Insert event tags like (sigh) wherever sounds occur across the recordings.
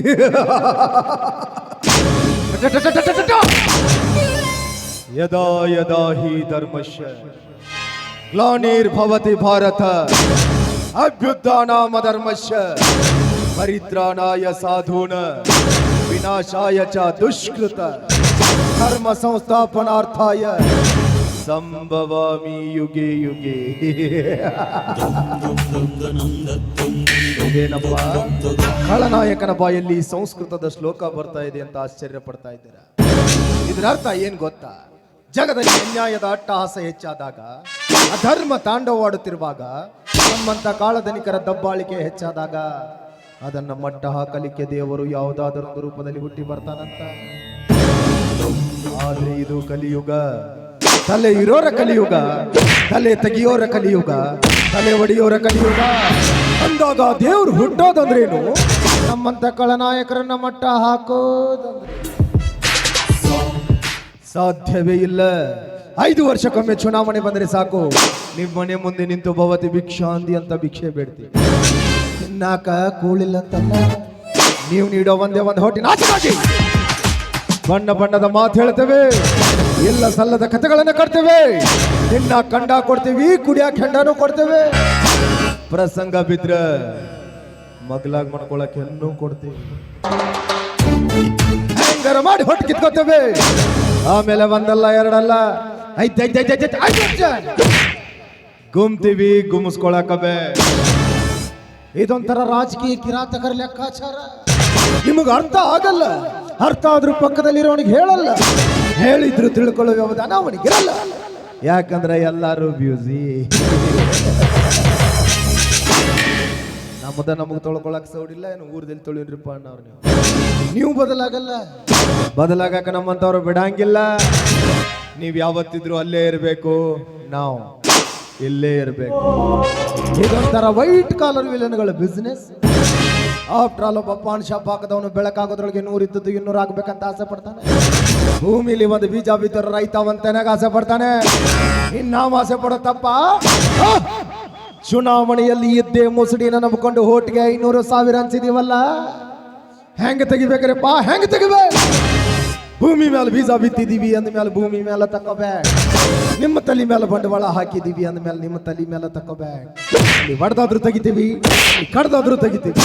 (laughs) यदा यदा हि धर्मस्य ग्लानिर्भवति भारत अभ्युत्थानामधर्मस्य परित्राणाय साधून, विनाशाय च दुष्कृत, धर्म संस्थापनार्थाय संभवामि युगे युगे। (laughs) ಇದೇನಪ್ಪ ಖಳನಾಯಕನ ಬಾಯಲ್ಲಿ ಸಂಸ್ಕೃತದ ಶ್ಲೋಕ ಬರ್ತಾ ಇದೆ ಅಂತ ಆಶ್ಚರ್ಯ ಪಡ್ತಾ ಇದ್ದೀರಾ? ಇದರ ಅರ್ಥ ಏನ್ ಗೊತ್ತಾ? ಜಗದಲ್ಲಿ ಅನ್ಯಾಯದ ಅಟ್ಟಹಾಸ ಹೆಚ್ಚಾದಾಗ, ಅಧರ್ಮ ತಾಂಡವಾಡುತ್ತಿರುವಾಗ, ನಮ್ಮಂತ ಕಾಳಧನಿಕರ ದಬ್ಬಾಳಿಕೆ ಹೆಚ್ಚಾದಾಗ, ಅದನ್ನ ಮಟ್ಟ ಹಾಕಲಿಕ್ಕೆ ದೇವರು ಯಾವುದಾದರೊಂದು ರೂಪದಲ್ಲಿ ಹುಟ್ಟಿ ಬರ್ತಾನಂತ. ಆದ್ರೆ ಇದು ಕಲಿಯುಗ. ತಲೆ ಇರೋರ ಕಲಿಯುಗ, ತಲೆ ತೆಗಿಯೋರ ಕಲಿಯುಗ, ತಲೆ ಒಡೆಯೋರ ಕಲಿಯುಗ. ಅಂದಾಗ ದೇವ್ರು ಹುಟ್ಟೋದಂದ್ರೇನು? ನಮ್ಮಂತ ಕಳನಾಯಕರನ್ನ ಮಟ್ಟ ಹಾಕೋದಂದ್ರೆ ಸಾಧ್ಯವೇ ಇಲ್ಲ. ಐದು ವರ್ಷಕ್ಕೊಮ್ಮೆ ಚುನಾವಣೆ ಬಂದ್ರೆ ಸಾಕು. ನಿಮ್ಮ ಮನೆ ಮುಂದೆ ನಿಂತು ಭವತಿ ಭಿಕ್ಷಾಂದಿ ಅಂತ ಭಿಕ್ಷೆ ಬೇಡ್ತಿ. ತಿನ್ನಾಕ ಕೂಳಿಲ್ಲ ಅಂತಲ್ಲ ನೀವು ನೀಡೋ ಒಂದೇ ಒಂದು ಹೊಟ್ಟೆ ನಾಚಿ ಬಣ್ಣ ಬಣ್ಣದ ಮಾತು ಹೇಳ್ತೇವೆ. ಇಲ್ಲ ಸಲ್ಲದ ಕಥೆಗಳನ್ನು ಕಟ್ತೇವೆ. ನಿನ್ನ ಕಂಡ ಕೊಡ್ತೀವಿ, ಕುಡಿಯಾಕ ಹೆಂಡನೂ ಕೊಡ್ತೇವೆ. ಪ್ರಸಂಗ ಬಿದ್ರೆ ಮಗ್ಲಾಗ್ ಮಾಡ್ಕೊಳಕ್ ಹೆಣ್ಣು ಕೊಡ್ತೀವಿ. ಮಾಡಿ ಹೊಟ್ಟು ಕಿತ್ಕೊತೇವೆ. ಆಮೇಲೆ ಒಂದಲ್ಲ, ಎರಡಲ್ಲ. ಗುಮ್ತೀವಿ ಗುಮ್ಸ್ಕೊಳಕಬೆ ಇದೊಂಥರ ರಾಜಕೀಯ ಕಿರಾತಕರ ಲೆಕ್ಕಾಚಾರ. ನಿಮಗೆ ಅರ್ಥ ಆಗಲ್ಲ. ಅರ್ಥ ಆದ್ರೂ ಪಕ್ಕದಲ್ಲಿರೋನಿಗೆ ಹೇಳಲ್ಲ. ಹೇಳಿದ್ರು ತಿಳ್ಕೊಳ್ಳೋ ವ್ಯವಧಾನ ಅವನಿಗಿರಲ್ಲ ಯಾಕಂದ್ರೆ ಎಲ್ಲರೂ ಬ್ಯೂಸಿ ನಮ್ಮದ ನಮಗೆ ತೊಳ್ಕೊಳಕ್ ಸೌಡಿಲ್ಲ ಏನು ಊರದಲ್ಲಿ ತೊಳಿನ್ರಿಪ್ಪ ಅಣ್ಣವ್ರು ನೀವು. ನೀವು ಬದಲಾಗಲ್ಲ. ಬದಲಾಗಕ ನಮ್ಮಂತವ್ರು ಬಿಡಂಗಿಲ್ಲ. ನೀವು ಯಾವತ್ತಿದ್ರು ಅಲ್ಲೇ ಇರಬೇಕು. ನಾವು ಇಲ್ಲೇ ಇರಬೇಕು. ಇದೊಂಥರ ವೈಟ್ ಕಾಲರ್ ವಿಲನ್ಗಳ ಬಿಸ್ನೆಸ್ ಆಫ್ಟರ್ ಆಲ್ ಒಬ್ಬ ಪಾನ್ ಶಾಪ್ ಹಾಕದವನು ಬೆಳಕಾಗೋದ್ರೊಳಗೆ ನೂರು ಇದ್ದದ್ದು ಇನ್ನೂರು ಆಗ್ಬೇಕಂತ ಆಸೆ ಪಡ್ತಾನೆ. ಭೂಮಿಲಿ ಒಂದು ಬೀಜ ಬಿದ್ದರೆ ರೈತ ಒಂತನಾಗ ಆಸೆ ಪಡ್ತಾನೆ? ಇನ್ನಾವ್ ಆಸೆ ಪಡತ್ತಪ್ಪ ಚುನಾವಣೆಯಲ್ಲಿ ಇದ್ದೇ ಮುಸುಡಿನ ನಂಬಿಕೊಂಡು ಹೋಟ್ಗೆ ಐನೂರು ಸಾವಿರ ಅನ್ಸಿದೀವಲ್ಲ? ಹೆಂಗ್ ತೆಗಿಬೇಕ್ರಿಪ್ಪ? ಹೆಂಗ್ ತೆಗಿಬೇ ಭೂಮಿ ಮೇಲೆ ಬೀಜ ಬಿತ್ತಿದೀವಿ ಅಂದ ಮೇಲೆ ಭೂಮಿ ಮೇಲೆ ತಕೋಬೇಕ್ ನಿಮ್ಮ ತಲೆ ಮೇಲೆ ಬಂಡವಾಳ ಹಾಕಿದೀವಿ ಅಂದ ಮೇಲೆ ನಿಮ್ಮ ತಲೆ ಮೇಲೆ ತಕೋಬೇಕ್ ಇಲ್ಲಿ ಹೊಡೆದಾದ್ರೂ ತೆಗಿತೀವಿ ಕಡ್ದಾದ್ರೂ ತೆಗಿತೀವಿ.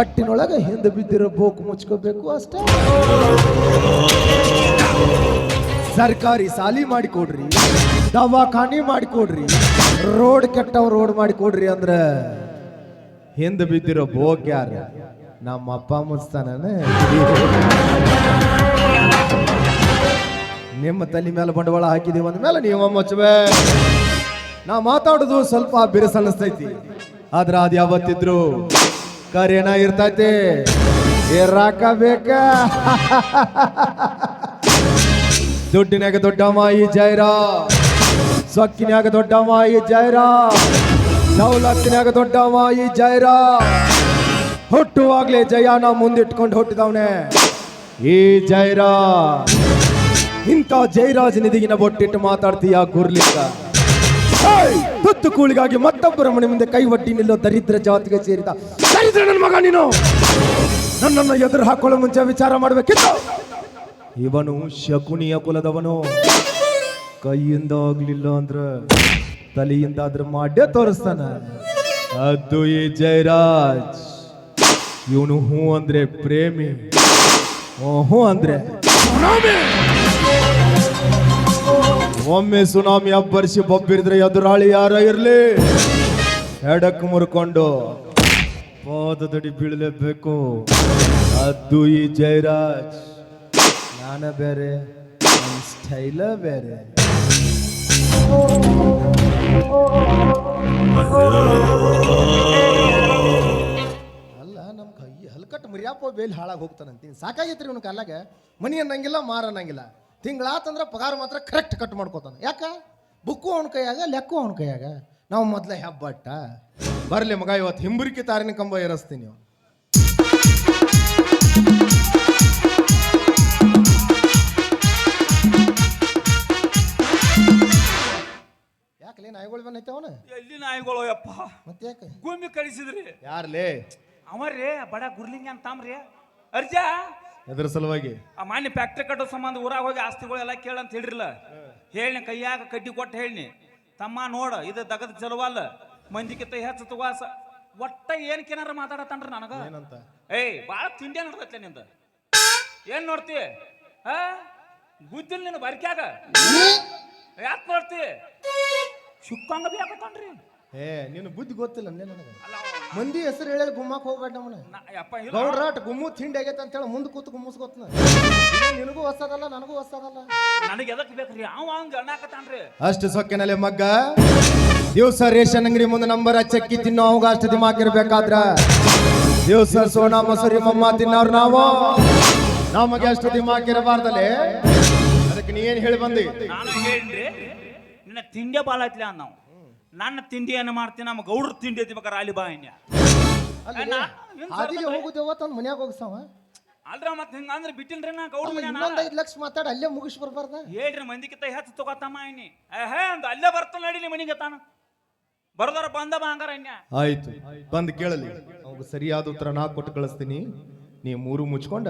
ಒಟ್ಟಿನೊಳಗೆ ಹಿಂದೆ ಬಿದ್ದಿರೋ ಬೋಕು ಮುಚ್ಕೋಬೇಕು ಅಷ್ಟೇ. ಸರ್ಕಾರಿ ಸಾಲಿ ಮಾಡಿಕೊಡ್ರಿ, ದವಾಖಾನಿ ಮಾಡಿಕೊಡ್ರಿ, ರೋಡ್ ಕೆಟ್ಟವ್ ರೋಡ್ ಮಾಡಿಕೊಡ್ರಿ ಅಂದ್ರೆ ಹಿಂದೆ ಬಿದ್ದಿರೋ ಬೋಕ್ ಯಾರು? ನಮ್ಮ ಅಪ್ಪ ಮುಚ್ತಾನ ನಿಮ್ಮ ತಲೆ ಮೇಲೆ ಬಂಡವಾಳ ಹಾಕಿದೀವಿ ಅಂದ ಮೇಲೆ ನೀವು ಮುಚ್ಚಬೇ ನಾ ಮಾತಾಡೋದು ಸ್ವಲ್ಪ ಬಿರುಸ ಆದ್ರೆ ಅದು ಯಾವತ್ತಿದ್ರು ಕರೇನ ಇರ್ತೈತಿ. ಇರಾಕ ಬೇಕ. (laughs) ದುಡ್ಡಿನಾಗ ದೊಡ್ಡ ಮಾಯಿ ಜೈರಾ. ಸೊಕ್ಕಿನಾಗ ದೊಡ್ಡ ಮಾಯಿ ಜೈರಾ. ಸೌಲತ್ತಿನಾಗ ದೊಡ್ಡ ಮಾಯಿ ಜೈರ. ಹುಟ್ಟುವಾಗ್ಲೇ ಜಯಾನ ಮುಂದಿಟ್ಕೊಂಡು ಹುಟ್ಟಿದವನೇ ಈ ಜೈರಾ. ಇಂಥ ಜೈರಾಜ್ ನಿಧಿಗಿನ ಬೊಟ್ಟಿಟ್ಟು ಮಾತಾಡ್ತೀಯ ಕೂರ್ಲಿಂಗ! ತುತ್ತು ಕೂಳಿಗಾಗಿ ಮತ್ತೊಬ್ಬರ ಮನೆ ಮುಂದೆ ಕೈ ಒಡ್ಡಿ ನಿಲ್ಲೋ ದರಿದ್ರ ಜಾತಿಗೆ ಸೇರಿದ ದರಿದ್ರ ನನ್ನ ಮಗ ನೀನು. ನನ್ನನ್ನು ಎದುರು ಹಾಕೊಳ್ಳೋ ಮುಂಚೆ ವಿಚಾರ ಮಾಡಬೇಕಿತ್ತು. ಇವನು ಶಕುನಿಯ ಕುಲದವನು. ಕೈಯಿಂದ ಆಗ್ಲಿಲ್ಲ ಅಂದ್ರ ತಲೆಯಿಂದ ಆದ್ರೆ ಮಾಡೇ ತೋರಿಸ್ತಾನ. ಅದು ಈ ಜಯರಾಜ್. ಇವನು ಹೂ ಅಂದ್ರೆ ಪ್ರೇಮಿ. ಓ, ಹೂ ಅಂದ್ರೆ. ಒಮ್ಮೆ ಸುನಾಮಿ ಅಬ್ಬರಿಸಿ ಬಬ್ಬಿದ್ರೆ ಎದುರಾಳಿ ಯಾರ ಇರ್ಲಿ? ಎಡಕ್ ಮುರ್ಕೊಂಡು ಪಾದದಡಿ ಬೀಳಲೇಬೇಕು. ಅದು ಈ ಜಯರಾಜ್ ನಾನ ಬೇರೆ ಸ್ಟೈಲ ಬೇರೆ. ಅಲ್ಲ ನಮ್ಮ ಕೈ ಹಲ್ಕಟ್ಟು ಮರ್ಯಾಪ ಬೇಲಿ ಹಾಳಾಗಿ ಹೋಗ್ತಾನಂತೀನಿ ಸಾಕಾಗೈತ್ರಿ ಇವನ ಕಾಲಾಗ ಮನಿ ಅನ್ನಂಗಿಲ್ಲ, ಮಾರ ಅನ್ನಂಗಿಲ್ಲ. ತಿಂಗಳಾತಂದ್ರೆ ಪಗಾರ ಮಾತ್ರ ಕರೆಕ್ಟ್ ಕಟ್ ಮಾಡ್ಕೋತಾನೆ. ಯಾಕ? ಬುಕ್ಕು ಅವನ ಕೈಯಾಗ ಲೆಕ್ಕು ಅವನ ಕೈಯಾಗ. ನಾವು ಮೊದಲೇ ಹೆಬ್ಬಟ್ಟ. ಬರಲಿ ಮಗ ಇವತ್ತು ಹಿಂಬರಿಕೆ ತಾರಿನ ಕಂಬ ಏರಿಸ್ತೀನಿ ನೀವು ಯಾಕಲೇ ನಾಯಿಗಳು ಬಂದೈತೆ ಅವನು? ಎಲ್ಲಿ ನಾಯಿಗಳು ಯಪ್ಪ ಮತ್ತೆ ಯಾಕೆ? ಗುಮ್ಮಿ ಕಳಿಸಿದ್ರಿ? ಯಾರ್ಲೇ? ರೀ ಬಡ ಗುರ್ಲಿಂಗ ಅಂತಾಮ್ರಿ ಅರ್ಜಾ? ಎದ್ರ ಸಲುವಾಗಿ ಆ ಮಾನ್ಯ ಫ್ಯಾಕ್ಟ್ರಿ ಕಟ್ಟೋ ಸಂಬಂಧ ಊರಾಗ ಹೋಗಿ ಆಸ್ತಿಗಳೆಲ್ಲ ಕೇಳಂತ ಹೇಳಿರಲ್ಲ. ಹೇಳಿ ಕೈಯಾಗ ಕಡ್ಡಿ ಕೊಟ್ಟು ಹೇಳಿ ತಮ್ಮ ನೋಡ ಇದು ದಗದ ಚಲುವಲ್ಲ ಮಂದಿ ಕಿತ್ತ ಹೆಚ್ಚು ತುವಾಸ ಒಟ್ಟ ಏನ್ ಕೇನಾರ ಮಾತಾಡತಾನ್ರಿ ನನಗ? ಏನಂತ? ಏಯ್ ಬಾಳ ತಿಂಡಿ ನೋಡ್ತೈತೆ ನಿಂದ. ಏನ್ ನೋಡ್ತಿ? ಹಾ? ಗುದ್ದಿಲ್ ನಿನ್ನ ಬರ್ಕ್ಯಾಗ? ಯಾಕೆ ನೋಡ್ತಿ? ಸುಕ್ಕಂಗ ಬೇಕತ್ತಾನ್ರಿ ಏ ನಿನ್ನ ಬುದ್ಧಿ ಗೊತ್ತಿಲ್ಲ ಅಂದೆ ನನಗೆ. ಅಲ್ಲ ಮಂದಿ ಹೆಸರು ಹೇಳಿ ಗುಮ್ಮಕ್ಕೆ ಹೋಗ್ಬೇಡ ನಮ್ಮನ ನಾ- ಯಪ್ಪ ಇಲ್ಲ. ಗೌಡ್ರಾಟ್ ಗುಮ್ಮು ತಿಂಡಿ ಆಗೈತೆ ಅಂತ ಹೇಳಿ ಮುಂದೆ ಕೂತು ಗುಮ್ಮಿಸ್ಕೊತ್ನ ನಿನಗೂ ಹೊಸದಲ್ಲ ನನಗೂ ಹೊಸದಲ್ಲ. ನನಗೆ ಎದಕ್ ಬೇಕ್ರಿ? ಅವ ಹಂಗ ಅಣ್ಣಾಕತ್ತಾನ್ರಿ ಅಷ್ಟು ಸೊಕ್ಕಿನಲ್ಲಿ ಮಗ್ಗ. ದಿವಸ ರೇಷನ್ ಅಂಗಡಿ ಮುಂದೆ ನಂಬರ್ ಚಕ್ಕಿ ತಿನ್ನೋ ಅವಾಗ ಅಷ್ಟು ದಿಮಾಕ್ ಇರ್ಬೇಕಾದ್ರ? ದಿವಸ ಸೋನಾ ಮಸೂರಿ ಮಮ್ಮ ತಿನ್ನೋರು ನಾವು. ನಮಗೆ ಅಷ್ಟು ದಿಮಾಕ್ ಇರಬಾರ್ದಲ್ಲೇ ಅದಕ್ಕೆ ನೀ ಏನ್ ಹೇಳಿ ಬಂದಿ? ನಾನು ಹೇಳ್ರಿ ನಿನ್ನ ತಿಂಡಿ ಬಾಳ ಐತ್ಲಿ ನಾವು ನನ್ನ ತಿಂಡಿಯನ್ನು ಏನು ಮಾಡ್ತೀನಿ ನಮ್ಮ ಗೌಡ್ರ ತಿಂಡಿ ಐತಿ ಬೇಕಾರೆ ಅಲ್ಲಿ ಬಾ ಇನ್ಯ ಅದಿಗೆ ಹೋಗುದೇವ ತಂದ್ ಮನ್ಯಾಗ ಹೋಗ್ಸಾವ ಅಲ್ರ ಮತ್ ಹಿಂಗ ಅಂದ್ರೆ ಬಿಟ್ಟಿನ್ರಿ ನಾ ಗೌಡ್ರ. ಇನ್ನೊಂದ್ ಐದ್ ಲಕ್ಷ ಮಾತಾಡ ಅಲ್ಲೇ ಮುಗಿಸ್ ಬರ್ಬಾರ್ದ? ಹೇಳ್ರಿ ಮಂದಿಕಿಂತ ಹೆಚ್ಚು ತಗೋತಮ್ಮ ಇನ್ನಿ ಹೇ ಅಂದ ಅಲ್ಲೇ ಬರ್ತಾನ ನಡಿಲಿ ಮನಿಗೆ ತಾನ. ಬರ್ದಾರ ಬಂದ ಬಾ ಹಂಗಾರ ಇನ್ಯ ಆಯ್ತು ಬಂದು ಕೇಳಲಿ. ಅವಾಗ ಸರಿಯಾದ ಉತ್ತರ ನಾ ಕೊಟ್ಟು ಕಳಿಸ್ತೀನಿ. ನೀ ಮೂರು ಮುಚ್ಕೊಂಡ.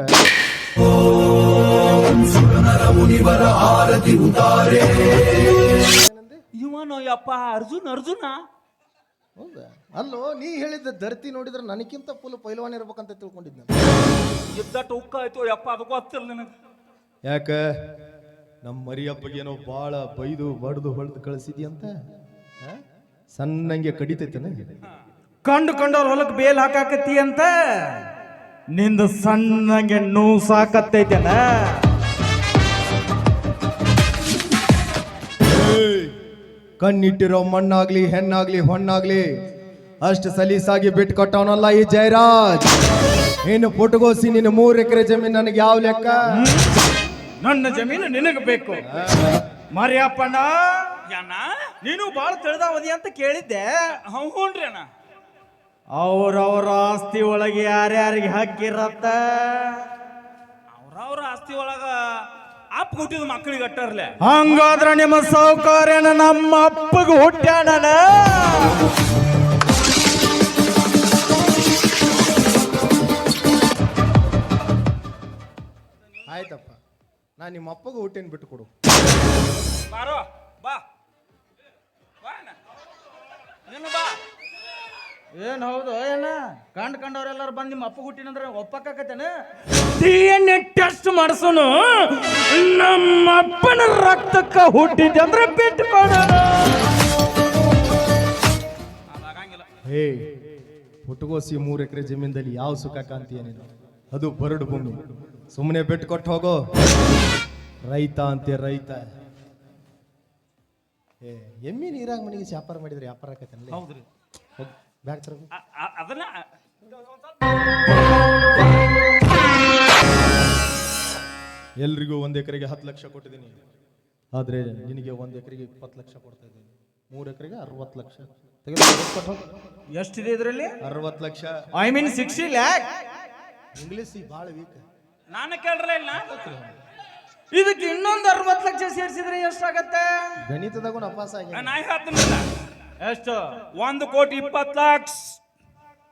ಇವನು ಯಪ್ಪ ಅರ್ಜುನ್ ಅರ್ಜುನ? ಹೌದಾ? ಅಲ್ಲೋ ನೀ ಹೇಳಿದ ಧರ್ತಿ ನೋಡಿದ್ರೆ ನನಗಿಂತ ಫುಲ್ ಪೈಲ್ವಾನ್ ಇರ್ಬೇಕಂತ ನಾನು. ಇದ್ದಟ್ಟು ಉಕ್ಕ ಆಯ್ತು ಯಪ್ಪ ಅದು ಗೊತ್ತಿಲ್ಲ ನನಗೆ. ಯಾಕ? ನಮ್ಮ ಮರಿಯಪ್ಪಗೇನೋ ಬಾಳ ಬೈದು ಬಡ್ದು ಹೊಡೆದು ಕಳಿಸಿದ್ಯಂತ? ಆ? ಸಣ್ಣಂಗೆ ಕಡಿತೈತನ ಕಂಡು ಕಂಡವ್ರ ಹೊಲಕ್ಕೆ ಬೇಲ್ ಹಾಕಾಕತ್ತಿ ಅಂತ ನಿಂದು ಸಣ್ಣಗೆ ನೋವು ಸಾಕತ್ತೈತೇನ ಕಣ್ಣಿಟ್ಟಿರೋ ಮಣ್ಣಾಗ್ಲಿ ಹೆಣ್ಣಾಗ್ಲಿ ಹೊಣ್ಣಾಗ್ಲಿ ಅಷ್ಟು ಸಲೀಸಾಗಿ ಬಿಟ್ಟು ಕೊಟ್ಟವನಲ್ಲ ಈ ಜಯರಾಜ್. ನೀನು ಪುಟಗೋಸಿ ನಿನ್ನ ಮೂರು ಎಕರೆ ಜಮೀನು ನನಗೆ ಯಾವ ಲೆಕ್ಕ? ನನ್ನ ಜಮೀನು ನಿನಗೆ ಬೇಕು. ಮರಿಯಪ್ಪಣ್ಣ ಯಾನ? ನೀನು ಬಾಳ ತಿಳಿದಾವದಿ ಅಂತ ಕೇಳಿದ್ದೆ. ಹೂನ್ರಿ ಅಣ್ಣ. ಅವ್ರವ್ರ ಆಸ್ತಿ ಒಳಗೆ ಯಾರ್ಯಾರಿಗೆ ಹಕ್ಕಿರತ್ತ? ಅವ್ರವ್ರ ಆಸ್ತಿ ಒಳಗ ಅಪ್ಪ ಹುಟ್ಟಿದ ಮಕ್ಕಳಿಗೆ ಕಟ್ಟರ್ಲೆ ಹಂಗಾದ್ರ ನಿಮ್ಮ ಸೌಕರ್ಯನ ನಮ್ಮ ಅಪ್ಪಗೆ ಹುಟ್ಟ್ಯಾನ ಆಯ್ತಪ್ಪ. ನಾ ನಿಮ್ಮ ಅಪ್ಪಗೆ ಹುಟ್ಟಿನ ಬಿಟ್ಟು ಕೊಡು. ಬಾರೋ ಬಾ. ಬಾ ನಿನ್ನ ನೀನು ಬಾ. ಏನ್ ಹೌದು? ಏನ? ಕಂಡ್ ಕಂಡವ್ರೆಲ್ಲಾರು ಬಂದು ನಿಮ್ಮ ಅಪ್ಪ ಹುಟ್ಟಿನಂದ್ರೆ ಒಪ್ಪಕ್ಕತ್ತೇನ? ಡಿ ಎನ್ ಎ ಟೆಸ್ಟ್ ಮಾಡಿಸೋನು ನಮ್ಮ ಅಪ್ಪನ ರಕ್ತಕ್ಕ ಹುಟ್ಟಿದ್ದೆ ಅಂದ್ರೆ ಬಿಟ್ಕೊಡ ಅದಾಗಂಗಿಲ್ಲ ಹೇ ಹುಟ್ಟುಗೋಸಿ ಮೂರು ಎಕರೆ ಜಮೀನದಲ್ಲಿ ಯಾವ ಸುಖ ಕಾಂತೀಯ ನೀನು ಅದು ಬರಡು ಭೂಮಿ. ಸುಮ್ಮನೆ ಬೆಟ್ಟು ಕೊಟ್ಟು ಹೋಗೋ. ರೈತ ಅಂತೆ ರೈತ. ಏ ಎಮ್ಮಿ ನೀರಾಗ ಮನೆಗೆ ವ್ಯಾಪಾರ ಮಾಡಿದ್ರೆ ವ್ಯಾಪಾರ ಆಕತ್ತಲ್ಲ ಹೌದ್ರಿ. ಬ್ಯಾಗ್ ತರ ಅದನ್ನ ಎಲ್ರಿಗೂ ಒಂದು ಎಕರೆಗೆ ಹತ್ತು ಲಕ್ಷ ಕೊಟ್ಟಿದ್ದೀನಿ. ಆದರೆ ನಿನಗೆ ಒಂದು ಎಕರೆಗೆ ಇಪ್ಪತ್ತು ಲಕ್ಷ ಕೊಡ್ತಾ ಇದ್ದೀನಿ. ಮೂರು ಎಕರೆಗೆ ಅರವತ್ತು ಲಕ್ಷ. ತೆಗೆದು ಕೊಟ್ಟು ಹೋಗು. ಎಷ್ಟಿದೆ ಇದರಲ್ಲಿ? ಅರವತ್ತು lakh. I mean sixty lakh? English ಭಾಳ ವೀಕ್ ನಾನು ಕೇಳ್ರಲ್ಲ ಇಲ್ಲ. ಇದಕ್ಕೆ ಇನ್ನೊಂದು ಅರವತ್ತು ಲಕ್ಷ ಸೇರಿಸಿದ್ರೆ ಎಷ್ಟಾಗತ್ತೆ? ಗಣಿತದಾಗೂ ಅಪಾಸ ಆಗಿ ನಾ ಹೇಳ್ತೀನಿಲ್ಲ ಎಷ್ಟು? ಒಂದು ಕೋಟಿ ಇಪ್ಪತ್ತು ಲಕ್ಷ.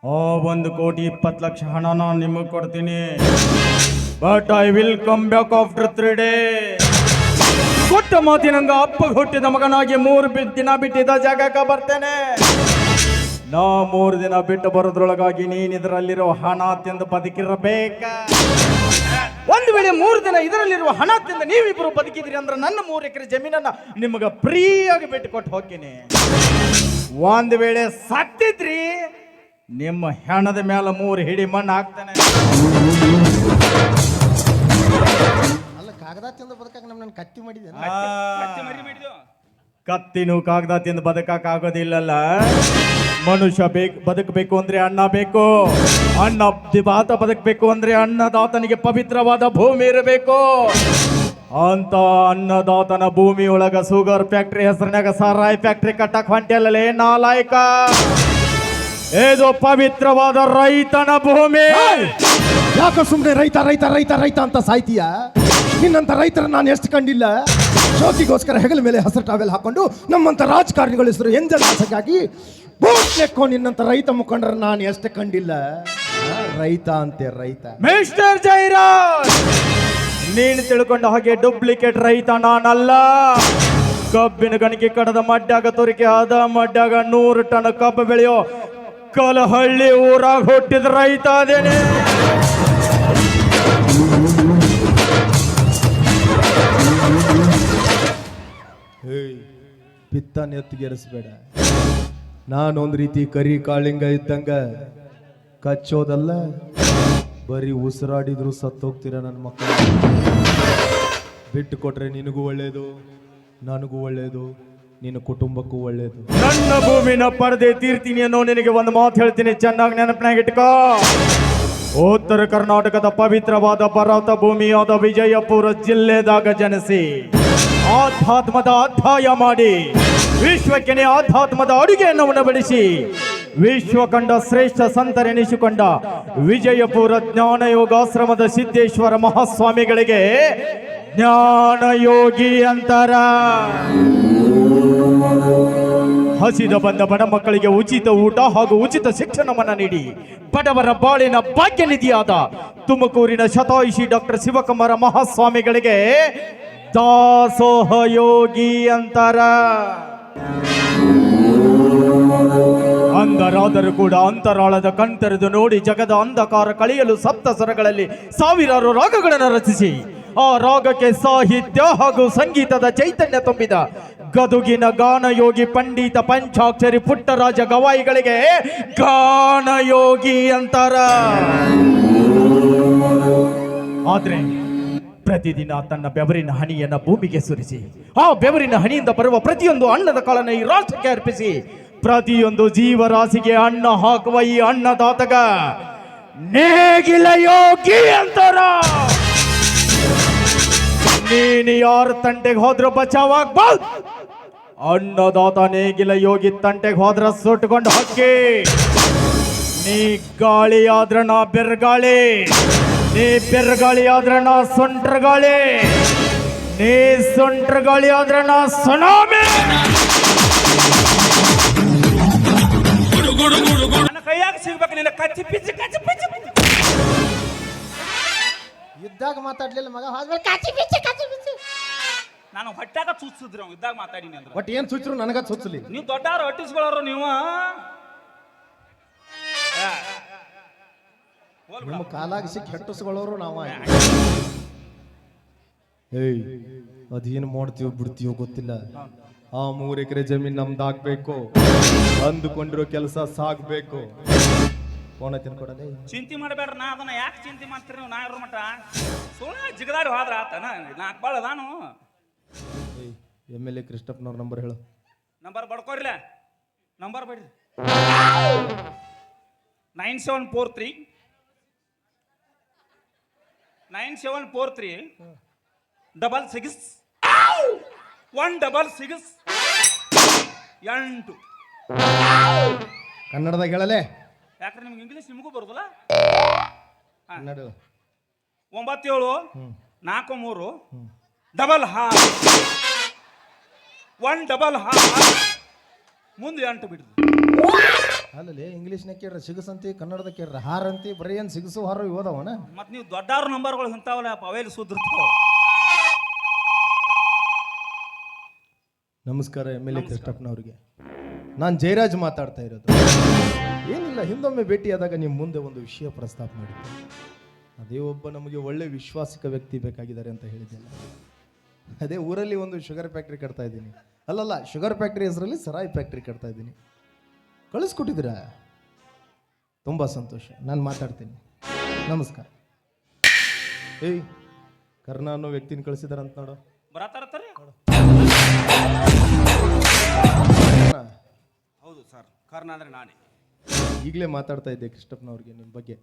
ಓ, ಒಂದು ಕೋಟಿ ಇಪ್ಪತ್ತು ಲಕ್ಷ ಹಣ ನಾನು ನಿಮಗೆ ಕೊಡ್ತೀನಿ. But I will come back after three day ಕೊಟ್ಟ ಮಾತಿನಂಗ ಅಪ್ಪ ಹುಟ್ಟಿದ ಮಗನಾಗಿ ಮೂರು ದಿನ ಬಿಟ್ಟಿದ್ದ ಜಾಗಕ್ಕೆ ಬರ್ತೇನೆ. ನಾ ಮೂರು ದಿನ ಬಿಟ್ಟು ಬರೋದ್ರೊಳಗಾಗಿ ನೀನು ಇದರಲ್ಲಿರೋ ಹಣ ತಿಂದು ಬದುಕಿರಬೇಕ. ಒಂದು ವೇಳೆ ಮೂರು ದಿನ ಇದರಲ್ಲಿರುವ ಹಣ ತಿಂದ ನೀವಿಬ್ರು ಬದುಕಿದ್ರಿ ಅಂದ್ರೆ ನನ್ನ ಮೂರು ಎಕರೆ ಜಮೀನನ್ನ ನಿಮಗೆ ಫ್ರೀಯಾಗಿ ಬಿಟ್ಟು ಕೊಟ್ಟು ಹೋಗ್ತೀನಿ. ಒಂದು ವೇಳೆ ಸತ್ತಿದ್ರಿ ನಿಮ್ಮ ಹೆಣದ ಮೇಲೆ ಮೂರು ಹಿಡಿ ಮಣ್ಣು ಹಾಕ್ತಾನೆ. ಅಲ್ಲ ಕಾಗದ ತಿಂದು ಬದುಕಾಕ ನಮ್ಮ ನನ್ನ ಕತ್ತಿ ಮಾಡಿದೆ ಕತ್ತಿ ಮರಿ ಮಾಡಿದ್ವು ಕತ್ತಿನೂ ಕಾಗದ ತಿಂದು ಬದುಕಕ್ಕಾಗೋದಿಲ್ಲಲ್ಲ. ಮನುಷ್ಯ ಬೇಕು, ಬದುಕಬೇಕು ಅಂದ್ರೆ ಅಣ್ಣ ಬೇಕು. ಅಣ್ಣ ದಿವಾತ ಬದುಕಬೇಕು ಅಂದ್ರೆ ಅನ್ನದಾತನಿಗೆ ಪವಿತ್ರವಾದ ಭೂಮಿ ಇರಬೇಕು. ಅಂತ ಅನ್ನದಾತನ ಭೂಮಿ ಒಳಗ ಶುಗರ್ ಫ್ಯಾಕ್ಟ್ರಿ ಹೆಸರಿನಾಗ ಸಾರಾಯಿ ಫ್ಯಾಕ್ಟ್ರಿ ಕಟ್ಟಕ್ ಹೊಂಟಲ್ಲೇ ನಾಲಾಯಕ. ಏದು ಪವಿತ್ರವಾದ ರೈತನ ಭೂಮಿ. ಯಾಕೆ ಸುಮ್ಮನೆ ರೈತ ರೈತ ರೈತ ರೈತ ಅಂತ ಸಾಯ್ತೀಯ? ನಿನ್ನಂತ ರೈತರ ನಾನು ಎಷ್ಟು ಕಂಡಿಲ್ಲ? ಶೋಕಿಗೋಸ್ಕರ ಹೆಗಲ ಮೇಲೆ ಹಸಿರು ಟಾವೆಲ್ ಹಾಕೊಂಡು ನಮ್ಮಂತ ರಾಜಕಾರಣಿಗಳ ಹೆಸರು ಎಂಜಲ್ ಆಸೆಗಾಗಿ ಬೋಟ್ ಲೆಕ್ಕೋ ನಿನ್ನಂತ ರೈತ ಮುಖಂಡರು ನಾನು ಎಷ್ಟು ಕಂಡಿಲ್ಲ. ರೈತ ಅಂತೆ ರೈತ. ಮಿಸ್ಟರ್ ಜೈರಾಜ್! ನೀನು ತಿಳ್ಕೊಂಡ ಹಾಗೆ ಡೂಪ್ಲಿಕೇಟ್ ರೈತ ನಾನಲ್ಲ. ಕಬ್ಬಿನ ಗಣಿಕೆ ಕಡದ ಮಡ್ಡಾಗ ತೊರಿಕೆ ಆದ ಮಡ್ಡಾಗ ನೂರು ಟನ್ ಕಬ್ಬು ಬೆಳೆಯೋ ಕಲಹಳ್ಳಿ ಊರಾಗ ಹುಟ್ಟಿದ ರೈತ ಅದೇನೆ. ಪಿತ್ತ ನೆತ್ತಿಗೆರಿಸ್ಬೇಡ ನಾನೊಂದು ರೀತಿ ಕರಿ ಕಾಳಿಂಗ ಇದ್ದಂಗ ಕಚ್ಚೋದಲ್ಲ, ಬರೀ ಉಸಿರಾಡಿದ್ರು ಸತ್ತೋಗ್ತೀರ ನನ್ನ ಮಕ್ಕಳು? ಬಿಟ್ಟು ಕೊಟ್ರೆ ನಿನಗೂ ಒಳ್ಳೇದು, ನನಗೂ ಒಳ್ಳೇದು, ನಿನ್ನ ಕುಟುಂಬಕ್ಕೂ ಒಳ್ಳೇದು. ನನ್ನ ಭೂಮಿನ ಪರದೆ ತೀರ್ತೀನಿ ಅನ್ನೋ ನಿನಗೆ ಒಂದು ಮಾತು ಹೇಳ್ತೀನಿ, ಚೆನ್ನಾಗಿ ನೆನಪಿನಾಗ ಇಟ್ಕೋ. ಉತ್ತರ ಕರ್ನಾಟಕದ ಪವಿತ್ರವಾದ ಪರ್ವತ ಭೂಮಿಯಾದ ವಿಜಯಪುರ ಜಿಲ್ಲೆದಾಗ ಜನಿಸಿ. ಆಧ್ಯಾತ್ಮದ ಅಧ್ಯಾಯ ಮಾಡಿ. ವಿಶ್ವಕ್ಕೆನೆ ಆಧ್ಯಾತ್ಮದ ಅಡುಗೆಯನ್ನು ಉಣಬಡಿಸಿ. ವಿಶ್ವ ಕಂಡ ಶ್ರೇಷ್ಠ ಸಂತರೆನಿಸಿಕೊಂಡ ವಿಜಯಪುರ ಜ್ಞಾನ ಯೋಗಾಶ್ರಮದ ಸಿದ್ದೇಶ್ವರ ಮಹಾಸ್ವಾಮಿಗಳಿಗೆ ಜ್ಞಾನಯೋಗಿ ಅಂತರ. ಹಸಿದ ಬಂದ ಬಡ ಮಕ್ಕಳಿಗೆ ಉಚಿತ ಊಟ ಹಾಗೂ ಉಚಿತ ಶಿಕ್ಷಣವನ್ನು ನೀಡಿ. ಬಡವರ ಬಾಳಿನ ಭಾಗ್ಯ ನಿಧಿಯಾದ ತುಮಕೂರಿನ ಶತಾಯಿಷಿ ಡಾಕ್ಟರ್ ಶಿವಕುಮಾರ ಮಹಾಸ್ವಾಮಿಗಳಿಗೆ ದಾಸೋಹ ಯೋಗಿ ಅಂತಾರ ಅಂಧರಾದರೂ ಕೂಡ ಅಂತರಾಳದ ಕಣ್ತೆರೆದು ನೋಡಿ ಜಗದ ಅಂಧಕಾರ ಕಳೆಯಲು ಸಪ್ತ ಸ್ವರಗಳಲ್ಲಿ ಸಾವಿರಾರು ರಾಗಗಳನ್ನು ರಚಿಸಿ. ಆ ರಾಗಕ್ಕೆ ಸಾಹಿತ್ಯ ಹಾಗೂ ಸಂಗೀತದ ಚೈತನ್ಯ ತುಂಬಿದ. ಗದುಗಿನ ಗಾನಯೋಗಿ ಪಂಡಿತ ಪಂಚಾಕ್ಷರಿ ಪುಟ್ಟರಾಜ ಗವಾಯಿಗಳಿಗೆ ಗಾನಯೋಗಿ ಅಂತಾರ ಆದ್ರೆ ಪ್ರತಿದಿನ ತನ್ನ ಬೆವರಿನ ಹನಿಯನ್ನು ಭೂಮಿಗೆ ಸುರಿಸಿ, ಆ ಬೆವರಿನ ಹನಿಯಿಂದ ಬರುವ ಪ್ರತಿಯೊಂದು ಅನ್ನದ ಕಾಳನ್ನು ಈ ರಾಷ್ಟ್ರಕ್ಕೆ ಅರ್ಪಿಸಿ, ಪ್ರತಿಯೊಂದು ಜೀವರಾಶಿಗೆ ಅನ್ನ ಹಾಕುವ ಈ ಅನ್ನದಾತಕ ನೇಗಿಲ ಯೋಗಿ ಅಂತಾರ. ನೀನು ಯಾರ ತಂಟೆಗೆ ಹೋದ್ರೂ ಬಚಾವಾಗ್ಬೋದು ಅನ್ನದಾತ ನೇಗಿಲ ಯೋಗಿ ತಂಟೆಗೆ ಹೋದ್ರ ಸುಟ್ಕೊಂಡು ಹಕ್ಕಿ ನೀ ಗಾಳಿ ಆದ್ರ ನಾ ಬೆರ್ಗಾಳಿ. ನೀ ಬೆರ್ಗಾಳಿ ಆದ್ರೆ ನಾ ಸೊಂಟ್ರ ಗಾಳಿ ನೀ ಸೊಂಟ್ರ ಗಾಳಿ ಆದ್ರ ನಾ ಸುನಾಮಿ. ನನ್ನ ಕೈಯಾಗ ಸಿಗ್ಬೇಕು ನಿನ್ನ ಕಚ್ಚಿ ಪಿಚ್ಚಿ ಕಚ್ಚಿ ಪಿಚ್ಚಿ ಇದ್ದಾಗ ಮಾತಾಡ್ಲಿಲ್ಲ ಮಗ ಹೋದ್ಮೇಲೆ ಕಾಚಿ ಪಿಚ್ಚಿ ಕಾಚಿ ಪಿಚ್ಚಿ. ನಾನು ಹೊಟ್ಟಾಗ ಚುಚ್ಚಿದ್ರು ಅವ್ನು ಇದ್ದಾಗ ಮಾತಾಡಿನಿ ಅಂದ್ರೆ. ಬಟ್ ಏನ್ ಸುಚ್ಚರು ನನಗ ಸುಚ್ಚಲಿ ನೀವು ದೊಡ್ಡವ್ರು ಹೊಟ್ಟಿಸ್ಕೊಳ್ಳೋರು ನೀವು? ಆ. ನಿಮ್ಮ ಕಾಲಾಗ ಸಿಕ್ಕಿ ಹೆಟ್ಟಿಸ್ಕೊಳ್ಳೋರು ನಾವ ಏಯ್ ಅದೇನು ಮಾಡ್ತೀವೋ ಬಿಡ್ತೀವೋ ಗೊತ್ತಿಲ್ಲ. ಆ ಮೂರು ಎಕರೆ ಜಮೀನ್ ನಮ್ದಾಗ್ಬೇಕು ಅಂದುಕೊಂಡಿರೋ ಕೆಲಸ ಸಾಗ್ಬೇಕು ಫೋನ್ ತಿನ್ಕೊಡಲೇ ಚಿಂತೆ ಮಾಡಬೇಡ ನಾ ಅದನ್ನ ಯಾಕೆ ಚಿಂತೆ ಮಾಡ್ತೀರಿ ನೀವು? ನಾ ಇರೋ ಮಟ ಸುಳ್ಳ ಜಿಗದಾಡಿ ಹೋದ್ರ ಆತನ ನಾಲ್ಕು ಬಾಳ ಅದಾನು. ಏಯ್ ಎಂ ಎಲ್ ಎ ಕೃಷ್ಣಪ್ಪನವ್ರ ನಂಬರ್ ಹೇಳು. ನಂಬರ್ ಬಡ್ಕೊರಿಲ್ಲ ನಂಬರ್ ಬಿಡ್ರಿ. Nine seven four three nine seven four three double six. One double six. ಎಂಟು. ಕನ್ನಡದಾಗ ಹೇಳಲೇ ಯಾಕ್ರೆ ನಿಮ್ಗೆ ಇಂಗ್ಲೀಷ್ ನಿಮಗೂ ಬರೋದಿಲ್ಲ? ಕನ್ನಡ. ಒಂಬತ್ತೇಳು. ನಾಲ್ಕು ಮೂರು. ಡಬಲ್ ಹಾ ಒನ್ ಡಬಲ್ ಹಾ ಮುಂದೆ ಎಂಟು ಬಿಡ್ರಿ. ಅಲ್ಲಲೇ ನ ಕೇಳ್ರಿ ಸಿಗಸಂತಿ ಕನ್ನಡದ ಕೇಳ್ರಿ ಹಾರಂತಿ ಬರೀ ಏನು ಸಿಗಸು ಹಾರ ಓದವನ ಮತ್ತು ನೀವು ದೊಡ್ಡವ್ರ ನಂಬರ್ಗಳು ಇಂಥವಲ್ಲ ಅವೇಲಿ ಸುದ್ದಿರ್ತಾವ. ನಮಸ್ಕಾರ ಎಂ ಎಲ್ ಎ ಕೃಷ್ಣಪ್ಪನವ್ರಿಗೆ. ನಾನು ಜಯರಾಜ್ ಮಾತಾಡ್ತಾ ಇರೋದು. ಏನಿಲ್ಲ ಹಿಂದೊಮ್ಮೆ ಭೇಟಿಯಾದಾಗ ನಿಮ್ಮ ಮುಂದೆ ಒಂದು ವಿಷಯ ಪ್ರಸ್ತಾಪ ಮಾಡಿದ್ದೆ. ಅದೇ ಒಬ್ಬ ನಮಗೆ ಒಳ್ಳೆ ವಿಶ್ವಾಸಿಕ ವ್ಯಕ್ತಿ ಬೇಕಾಗಿದ್ದಾರೆ ಅಂತ ಹೇಳಿದ್ದೆಲ್ಲ ಅದೇ ಊರಲ್ಲಿ ಒಂದು ಶುಗರ್ ಫ್ಯಾಕ್ಟ್ರಿ ಕಟ್ತಾ ಇದ್ದೀನಿ. ಅಲ್ಲಲ್ಲ ಶುಗರ್ ಫ್ಯಾಕ್ಟ್ರಿ ಹೆಸರಲ್ಲಿ ಸರಾಯಿ ಫ್ಯಾಕ್ಟ್ರಿ ಕಟ್ತಾ ಇದ್ದೀನಿ. ಕಳಿಸ್ಕೊಟ್ಟಿದ್ದೀರಾ? ತುಂಬ ಸಂತೋಷ. ನಾನು ಮಾತಾಡ್ತೀನಿ. ನಮಸ್ಕಾರ. ಏಯ್ ಕರ್ಣ ಅನ್ನೋ ವ್ಯಕ್ತಿನ ಕಳಿಸಿದಾರಂತ ನೋಡು. ಹೌದು ಸರ್ ಕರ್ಣ ಅಂದರೆ ನಾನೇ. ಈಗಲೇ ಮಾತಾಡ್ತಾ ಇದ್ದೆ ಕೃಷ್ಣಪ್ಪನವ್ರಿಗೆ ನಿಮ್ಮ ಬಗ್ಗೆ.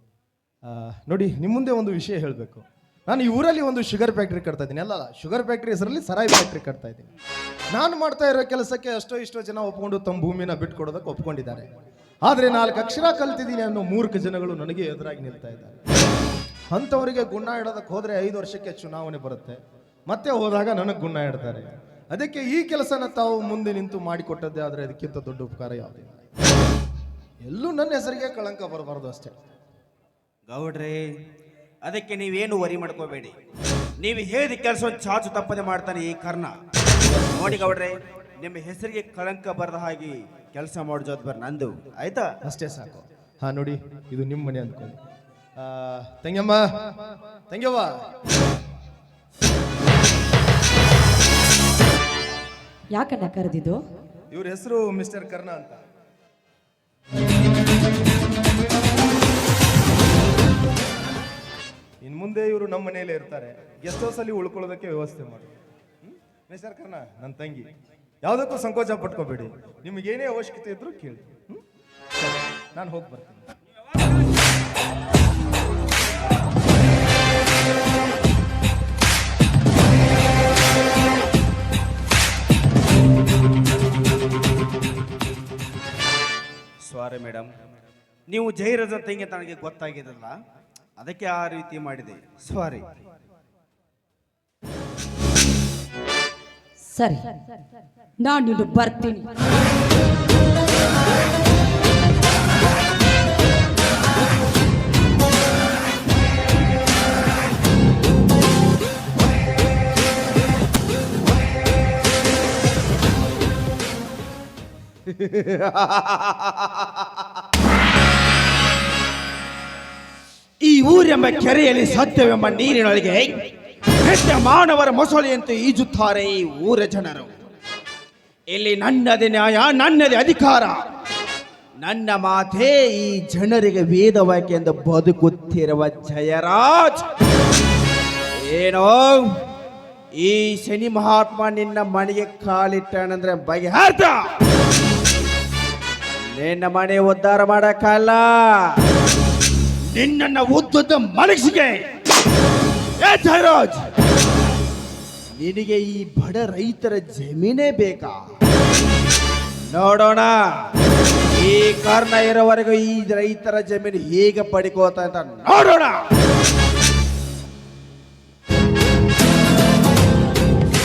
ಆ, ನೋಡಿ ನಿಮ್ಮ ಮುಂದೆ ಒಂದು ವಿಷಯ ಹೇಳಬೇಕು. ನಾನು ಈ ಊರಲ್ಲಿ ಒಂದು ಶುಗರ್ ಫ್ಯಾಕ್ಟ್ರಿ ಕಟ್ತಾ ಇದ್ದೀನಿ. ಅಲ್ಲ ಶುಗರ್ ಫ್ಯಾಕ್ಟ್ರಿ ಹೆಸರಲ್ಲಿ ಸರಾಯಿ ಫ್ಯಾಕ್ಟ್ರಿ ಕಟ್ತಾ ಇದ್ದೀನಿ. ನಾನು ಮಾಡ್ತಾ ಇರೋ ಕೆಲಸಕ್ಕೆ ಅಷ್ಟೋ ಇಷ್ಟೋ ಜನ ಒಪ್ಕೊಂಡು ತಮ್ಮ ಭೂಮಿನ ಬಿಟ್ಕೊಡೋದಕ್ಕೆ ಒಪ್ಕೊಂಡಿದ್ದಾರೆ. ಆದರೆ ನಾಲ್ಕು ಅಕ್ಷರ ಕಲ್ತಿದ್ದೀನಿ ಅನ್ನೋ ಮೂರ್ಖ ಜನಗಳು ನನಗೆ ಎದುರಾಗಿ ನಿಲ್ತಾ ಇದ್ದಾರೆ. ಅಂಥವರಿಗೆ ಗುಣ ಇಡೋದಕ್ಕೆ ಹೋದರೆ ಐದು ವರ್ಷಕ್ಕೆ ಚುನಾವಣೆ ಬರುತ್ತೆ. ಮತ್ತೆ ಹೋದಾಗ ನನಗೆ ಗುಣ ಇಡ್ತಾರೆ. ಅದಕ್ಕೆ ಈ ಕೆಲಸನ ತಾವು ಮುಂದೆ ನಿಂತು ಮಾಡಿಕೊಟ್ಟದ್ದೇ ಆದರೆ ಅದಕ್ಕಿಂತ ದೊಡ್ಡ ಉಪಕಾರ ಯಾವುದಿಲ್ಲ ಎಲ್ಲೂ ನನ್ನ ಹೆಸರಿಗೆ ಕಳಂಕ ಬರಬಾರ್ದು ಅಷ್ಟೇ. ಗೌಡ್ರಿ, ಅದಕ್ಕೆ ನೀವೇನು ವರಿ ಮಾಡ್ಕೋಬೇಡಿ. ನೀವು ಹೇಳಿದ ಕೆಲಸ ಚಾಚು ತಪ್ಪದೆ ಮಾಡ್ತಾನೆ ಈ ಕರ್ಣ. ನೋಡಿ ಗೌಡ್ರೆ ನಿಮ್ಮ ಹೆಸರಿಗೆ ಕಳಂಕ ಬರದ ಹಾಗೆ ಕೆಲಸ ಮಾಡೋ ಜವಾಬ್ದಾರಿ ನಂದು. ಆಯ್ತಾ? ಅಷ್ಟೇ ಸಾಕು. ಹಾ ನೋಡಿ ಇದು ನಿಮ್ಮ ಮನೆ ಅಂದ್ಕೊಳ್ಳಿ. ಆ, ತಂಗ್ಯಮ್ಮ ತಂಗ್ಯವ್ವ. ಯಾಕಣ್ಣ ಕರೆದಿದ್ದು? ಇವ್ರ ಹೆಸರು ಮಿಸ್ಟರ್ ಕರ್ಣ ಅಂತ. ಇನ್ ಮುಂದೆ ಇವರು ನಮ್ಮ ಮನೆಯಲ್ಲೇ ಇರ್ತಾರೆ. ಗೆಸ್ಟ್ ಹೌಸ್ ಅಲ್ಲಿ ಉಳ್ಕೊಳ್ಳೋದಕ್ಕೆ ವ್ಯವಸ್ಥೆ ಮಾಡಿ ಕರ್ಣ ನನ್ನ ತಂಗಿ. ಯಾವುದಕ್ಕೂ ಸಂಕೋಚ ಪಟ್ಕೋಬೇಡಿ. ನಿಮ್ಗೆ ಏನೇ ಅವಶ್ಯಕತೆ ಇದ್ರೂ ಕೇಳಿ. ನಾನು ಹೋಗಿ ಬರ್ತೀನಿ. ಸ್ವಾರಿ ಮೇಡಮ್ ನೀವು ಜೈರದ ತಂಗಿ ತನಗೆ ಗೊತ್ತಾಗಿದಲ್ಲ ಅದಕ್ಕೆ ಆ ರೀತಿ ಮಾಡಿದೆ. ಸಾರಿ ಸರಿ ನಾನು ಇನ್ನು ಬರ್ತೀನಿ ಈ ಊರೆಂಬ ಕೆರೆಯಲ್ಲಿ ಸತ್ಯವೆಂಬ ನೀರಿನೊಳಗೆ ಹೆತ್ತ ಮಾನವರ ಮೊಸಳೆಯಂತೆ ಈಜುತ್ತಾರೆ ಈ ಊರ ಜನರು. ಇಲ್ಲಿ ನನ್ನದೇ ನ್ಯಾಯ, ನನ್ನದೇ ಅಧಿಕಾರ. ನನ್ನ ಮಾತೇ ಈ ಜನರಿಗೆ ವೇದವಾಕ್ಯ ಎಂದು ಬದುಕುತ್ತಿರುವ ಜಯರಾಜ್. ಏನೋ ಈ ಶನಿ ಮಹಾತ್ಮ ನಿನ್ನ ಮನೆಗೆ ಕಾಲಿಟ್ಟನಂದ್ರೆ ಬಗೆಹರ್ತ. ನಿನ್ನ ಮನೆ ಉದ್ಧಾರ ಮಾಡಕ್ಕಲ್ಲ. ನಿನ್ನ ಉದ್ದುದ್ದ ಮನಸ್ಸಿಗೆ ಏ ಜಯರಾಜ್ ನಿನಗೆ ಈ ಬಡ ರೈತರ ಜಮೀನೇ ಬೇಕಾ? ನೋಡೋಣ. ಈ ಕಾರಣ ಇರೋವರೆಗೂ ಈ ರೈತರ ಜಮೀನು ಹೇಗೆ ಪಡ್ಕೋತ ಅಂತ ನೋಡೋಣ.